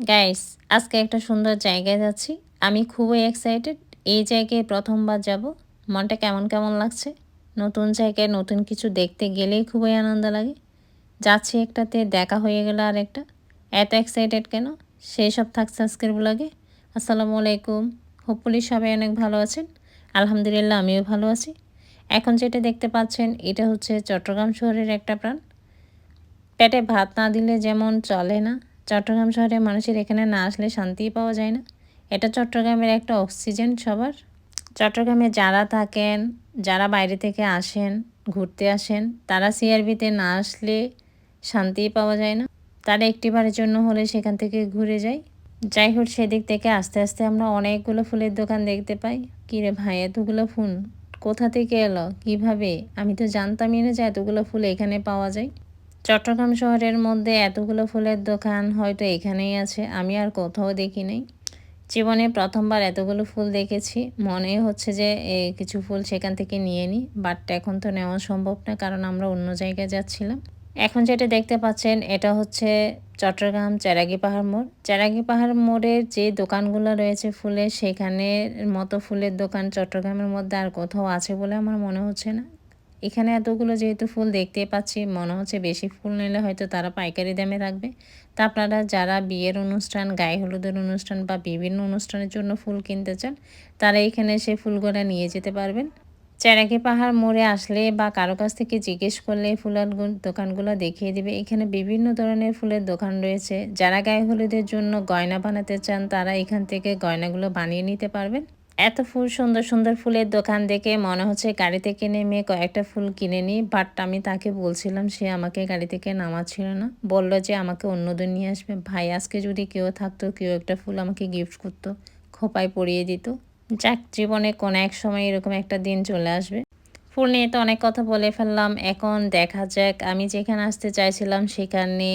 Guys আজকে একটা সুন্দর জায়গায় যাচ্ছি। আমি খুবই এক্সাইটেড এই জায়গায় প্রথমবার যাব। মনটা কেমন কেমন লাগছে? নতুন জায়গায় নতুন কিছু দেখতে গেলেই খুবই আনন্দ লাগে। যাচ্ছি একটাতে, দেখা হয়ে গেল আর একটা এত এক্সাইটেড কেন? সেই সব থাকছে আজকের ব্লগে আসসালামু আলাইকুম। হোপফুলি সবাই অনেক ভালো আছেন। আলহামদুলিল্লাহ, আমিও ভালো আছি। এখন যেটা দেখতে পাচ্ছেন, এটা হচ্ছে চট্টগ্রাম শহরের একটা প্রাণ। পেটে ভাত না দিলে যেমন চলে না। চট্টগ্রাম শহরে মানুষের এখানে না আসলে শান্তিই পাওয়া যায় না। এটা চট্টগ্রামের একটা অক্সিজেন সবার। চট্টগ্রামে যারা থাকেন, যারা বাইরে থেকে আসেন, ঘুরতে আসেন, তারা সিআরবিতে না আসলে শান্তিই পাওয়া যায় না। তারা একটিবারের জন্য হলে সেখান থেকে ঘুরে যায়। যাই হোক, সেদিক থেকে আস্তে আস্তে আমরা অনেকগুলো ফুলের দোকান দেখতে পাই। কিরে ভাই, এতগুলো ফুল? কোথা থেকে এলো? কীভাবে? আমি তো জানতামই না যে এতগুলো ফুল এখানে পাওয়া যায়। চট্টগ্রাম শহরের মধ্যে এতগুলো ফুলের দোকান হয়তো এখানেই আছে, আমি আর কোথাও দেখি নাই জীবনে প্রথমবার এতগুলো ফুল দেখেছি। মনে হচ্ছে যে কিছু ফুল সেখান থেকে নিয়ে নিই বাট এখন তো নেওয়া সম্ভব না, কারণ আমরা অন্য জায়গায় যাচ্ছিলাম। এখন যেটা দেখতে পাচ্ছেন, এটা হচ্ছে চট্টগ্রাম চেরাগি পাহাড় মোড়। চেরাগি পাহাড় মোড়ের যে দোকানগুলো রয়েছে ফুলের সেখানের মতো ফুলের দোকান চট্টগ্রামের মধ্যে আর কোথাও আছে বলে আমার মনে হচ্ছে না। এখানে এতগুলো যেহেতু ফুল দেখতে পাচ্ছি, মনে হচ্ছে বেশি ফুল নিলে হয়তো তারা পাইকারি দামে রাখবে তা আপনারা যারা বিয়ের অনুষ্ঠান, গায়ে হলুদের অনুষ্ঠান বা বিভিন্ন অনুষ্ঠানের জন্য ফুল কিনতে চান, তারা এখানে সে ফুলগুলো নিয়ে যেতে পারবেন। চেরাকি পাহাড় মোড়ে আসলে বা কারও কাছ থেকে জিজ্ঞেস করলে ফুলের দোকানগুলো দেখিয়ে দিবে। এখানে বিভিন্ন ধরনের ফুলের দোকান রয়েছে। যারা গায়ে হলুদের জন্য গয়না বানাতে চান, তারা এখান থেকে গয়নাগুলো বানিয়ে নিতে পারবেন। এত ফুল, সুন্দর সুন্দর ফুলের দোকান দেখে মনে হচ্ছে গাড়ি থেকে নেমে কয়েকটা ফুল কিনে নিই বাট আমি তাকে বলছিলাম, সে আমাকে গাড়ি থেকে নামাচ্ছিল না? বলল যে আমাকে অন্যদের নিয়ে আসবে। ভাই, আজকে যদি কেউ থাকতো, কেউ একটা ফুল আমাকে গিফট করতো, খোপায় পরিয়ে দিত। যাক, জীবনে কোনো এক সময় এরকম একটা দিন চলে আসবে। ফুল নিয়ে তো অনেক কথা বলে ফেললাম, এখন দেখা যাক। আমি যেখানে আসতে চাইছিলাম, সেখানে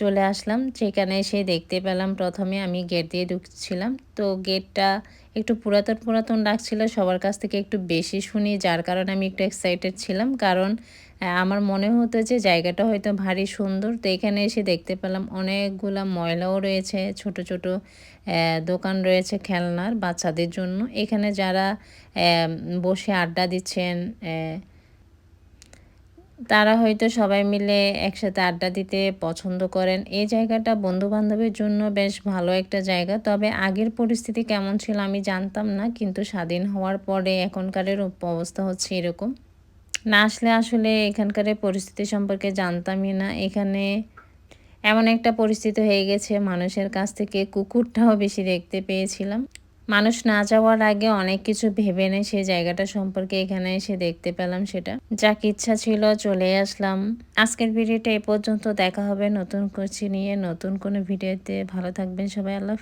চলে আসলাম। সেখানে এসে দেখতে পেলাম প্রথমে আমি গেট দিয়ে ঢুকছিলাম। তো গেটটা একটু পুরাতন পুরাতন ডাকছিল সবার কাছ থেকে একটু বেশি শুনি, যার কারণে আমি একটু এক্সাইটেড ছিলাম। কারণ আমার মনে হতো যে জায়গাটা হয়তো ভারী সুন্দর। তো এখানে এসে দেখতে পেলাম অনেকগুলা ময়লাও রয়েছে, ছোট ছোট দোকান রয়েছে খেলনার বাচ্চাদের জন্য। এখানে যারা বসে আড্ডা দিচ্ছেন তারা হয়তো সবাই মিলে একসাথে আড্ডা দিতে পছন্দ করেন। এই জায়গাটা বন্ধু বান্ধবের জন্য বেশ ভালো একটা জায়গা। তবে আগের পরিস্থিতি কেমন ছিল আমি জানতাম না, কিন্তু স্বাধীন হওয়ার পরে এখনকারের অবস্থা হচ্ছে এরকম। না আসলে আসলে এখানকার পরিস্থিতি সম্পর্কে জানতামই না। এখানে এমন একটা পরিস্থিতি হয়ে গেছে, মানুষের কাছ থেকে কুকুরটাও বেশি দেখতে পেয়েছিলাম। মানুষ না যাওয়ার আগে অনেক কিছু ভেবে নেয় সেই জায়গাটা সম্পর্কে এখানে এসে দেখতে পেলাম সেটা। যাক, ইচ্ছা ছিল, চলে আসলাম। আজকের ভিডিওটা এ পর্যন্ত, দেখা হবে নতুন কোচি নিয়ে, নতুন কোনো ভিডিওতে ভালো থাকবেন সবাই, আল্লাহ